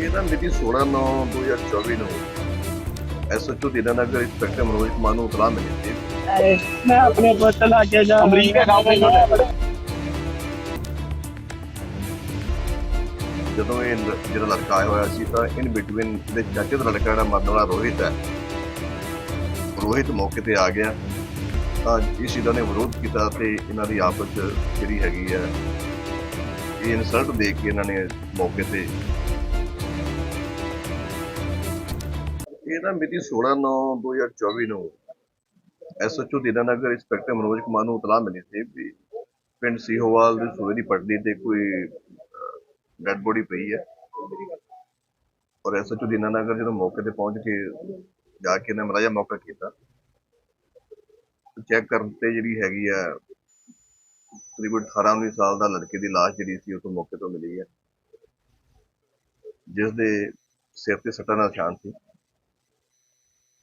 ਇਹ ਨਾ ਮਿਤੀ 16 9 2024 ਨੂੰ ਐਸਐਚਓ ਦੀਨਾਨਗਰ ਇੰਸਪੈਕਟਰ ਮਨੋਜ ਕੁਮਾਰ ਨੂੰ ਇਤਲਾਹ ਮਿਲੀ ਸੀ। ਮੈਂ ਆਪਣੇ ਪੁੱਤ ਲਾ ਕੇ ਜਾ ਅਮਰੀਕ ਕੋਲ। ਜਦੋਂ ਇਹ ਜਿਹੜਾ ਲੜਕਾ ਆਇਆ ਹੋਇਆ ਸੀ ਤਾਂ ਇਨ ਬਿਟਵੀਨ ਦੇ ਚਾਚੇ ਦਾ ਲੜਕਾ ਜਿਹੜਾ ਮਰਨ ਵਾਲਾ ਰੋਹਿਤ ਹੈ ਰੋਹਿਤ ਮੌਕੇ ਤੇ ਆ ਗਿਆ। ਤਾਂ ਇਸ ਚੀਜ਼ ਦਾ ਨੇ ਵਿਰੋਧ ਕੀਤਾ ਤੇ ਇਹਨਾਂ ਦੀ ਆਪਸ ਜਿਹੜੀ ਹੈਗੀ ਹੈ ਇਹ ਇਨਸਲਟ ਦੇ ਕੇ ਇਹਨਾਂ ਨੇ ਮੌਕੇ ਤੇ ਇਹ ਨਾ ਮਿਤੀ 16 9 2024 ਨੂੰ ਐਸਐਚਓ ਦੀਨਾਨਗਰ ਇੰਸਪੈਕਟਰ ਮਨੋਜ ਕੁਮਾਰ ਨੂੰ ਇਤਲਾਹ ਮਿਲੀ ਸੀ ਵੀ ਪਿੰਡ ਸੀਹੋਵਾਲ ਦੇ ਸੂਏ ਦੀ ਪਟੜੀ ਤੇ ਕੋਈ ਡੈਡ ਬੋਡੀ ਪਈ ਹੈ। ਔਰ ਐਸਐਚਓ ਦੀਨਾਨਗਰ ਜਦੋਂ ਮੌਕੇ ਤੇ ਪਹੁੰਚ ਕੇ ਜਾ ਕੇ ਇਹਨਾਂ ਮਰਾਜਾ ਮੌਕਾ ਕੀਤਾ ਚੈੱਕ ਕਰਨ ਤੇ ਜਿਹੜੀ ਹੈਗੀ ਆ, ਤਕਰੀਬਨ 18 19 ਸਾਲ ਦਾ ਲੜਕੇ ਦੀ ਲਾਸ਼ ਜਿਹੜੀ ਸੀ ਉਹ ਮੌਕੇ ਤੋਂ ਮਿਲੀ ਹੈ। ਜਿਸ ਦੇ ਸਿਰ ਤੇ ਸੱਟਾਂ ਦਾ ਨਿਸ਼ਾਨ ਸੀ।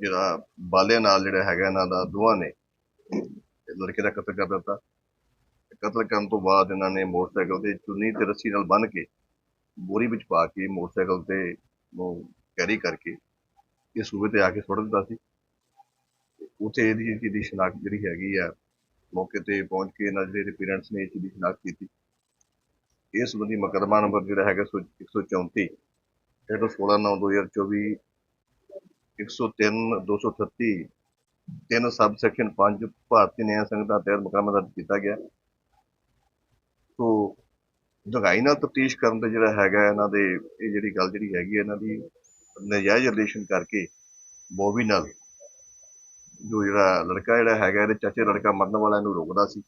ਜਿਹੜਾ ਬਾਲਿਆਂ ਨਾਲ ਜਿਹੜਾ ਹੈਗਾ ਇਹਨਾਂ ਦਾ ਦੋਵਾਂ ਨੇ ਲੜਕੇ ਦਾ ਕਤਲ ਕਰ ਦਿੱਤਾ। ਕਤਲ ਕਰਨ ਤੋਂ ਬਾਅਦ ਇਹਨਾਂ ਨੇ ਮੋਟਰਸਾਈਕਲ ਤੇ ਚੁੰਨੀ ਤੇ ਰੱਸੀ ਨਾਲ ਬੰਨ੍ਹ ਕੇ ਬੋਰੀ ਵਿੱਚ ਪਾ ਕੇ ਮੋਟਰਸਾਈਕਲ ਤੇ ਨੂੰ ਕੈਰੀ ਕਰਕੇ ਇਹ ਸੂਬੇ ਤੇ ਆ ਕੇ ਸੁੱਟ ਦਿੱਤਾ ਸੀ। ਉੱਥੇ ਇਹਦੀ ਚੀਜ਼ ਦੀ ਸ਼ਨਾਖਤ ਜਿਹੜੀ ਹੈਗੀ ਆ, ਮੌਕੇ ਤੇ ਪਹੁੰਚ ਕੇ ਇਹਨਾਂ ਜਿਹੜੇ ਪੇਰੈਂਟਸ ਨੇ ਇਹ ਚੀਜ਼ ਦੀ ਸ਼ਨਾਖਤ ਕੀਤੀ। ਇਸ ਸੰਬੰਧੀ ਮੁਕੱਦਮਾ ਨੰਬਰ ਜਿਹੜਾ ਹੈਗਾ ਸੌ- 134 ਇਹ ਤੋਂ 16 9 2024 103 238 ਤਿੰਨ ਸਬ ਸੈਕਸ਼ਨ 5 ਭਾਰਤੀ ਨਿਆਂ ਸੰਹਿਤਾ ਤਹਿਤ ਮੁਕੱਦਮਾ ਦਰਜ ਕੀਤਾ ਗਿਆ। ਸੋ ਦਗਾਈ ਨਾਲ ਤਫਤੀਸ਼ ਕਰਨ ਤੇ ਜਿਹੜਾ ਹੈਗਾ, ਇਹਨਾਂ ਦੇ ਇਹ ਜਿਹੜੀ ਗੱਲ ਜਿਹੜੀ ਹੈਗੀ ਹੈ ਇਹਨਾਂ ਦੀ ਨਜਾਇਜ਼ ਰਿਲੇਸ਼ਨ ਕਰਕੇ ਬੋਬੀ ਨਾਲ ਜੋ ਜਿਹੜਾ ਲੜਕਾ ਜਿਹੜਾ ਹੈਗਾ, ਇਹਦੇ ਚਾਚੇ ਲੜਕਾ ਮਰਨ ਵਾਲਾ ਇਹਨੂੰ ਰੋਕਦਾ ਸੀ।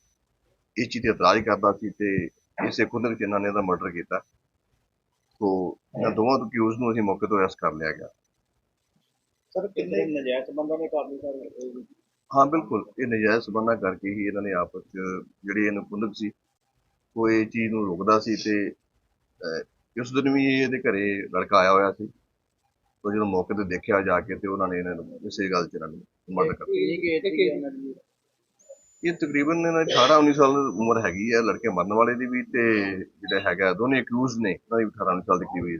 ਇਸ ਚੀਜ਼ ਤੇ ਇਤਰਾਜ਼ ਕਰਦਾ ਸੀ ਤੇ ਇਸੇ ਖੁਦ ਵਿੱਚ ਇਹਨਾਂ ਨੇ ਇਹਦਾ ਮਰਡਰ ਕੀਤਾ। ਸੋ ਇਹਨਾਂ ਦੋਵਾਂ ਅਕਿਊਜ਼ ਨੂੰ ਅਸੀਂ ਮੌਕੇ ਤੋਂ ਅਰੈਸਟ ਕਰ ਲਿਆ ਗਿਆ। ਸਰ ਕਿੰਨੇ ਨਜਾਇਜ਼ ਹਾਂ ਬਿਲਕੁਲ। ਇਹ ਨਜਾਇਜ਼ ਸਬੰਧਾਂ ਕਰਕੇ ਹੀ ਇਹਨਾਂ ਨੇ ਆਪਸ ਚ ਜਿਹੜੀ ਇਹਨੂੰ ਕੁੰਦਕ ਸੀ ਇਹ ਚੀਜ਼ ਨੂੰ ਰੋਕਦਾ ਸੀ ਤੇ ਉਸ ਦਿਨ ਵੀ ਇਹਦੇ ਘਰੇ ਲੜਕਾ ਆਇਆ ਹੋਇਆ ਸੀ। ਉਹ ਜਦੋਂ ਮੌਕੇ ਤੇ ਦੇਖਿਆ ਜਾ ਕੇ ਤੇ ਉਹਨਾਂ ਨੇ ਇਹਨਾਂ ਨੂੰ ਇਸੇ ਗੱਲ ਚ ਇਹਨਾਂ ਨੂੰ ਮਰਡਰ ਕਰ ਇਹ ਤਕਰੀਬਨ ਇਹਨਾਂ ਦੀ 18 19 ਸਾਲ ਉਮਰ ਹੈਗੀ ਹੈ ਲੜਕੇ ਮਰਨ ਵਾਲੇ ਦੀ ਵੀ ਤੇ ਜਿਹੜਾ ਹੈਗਾ ਦੋਨੇ ਅਕਿਊਜ਼ ਨੇ। ਉਹਨਾਂ ਦੀ 18 19 ਸਾਲ ਦੀ ਕੀ ਹੋਈ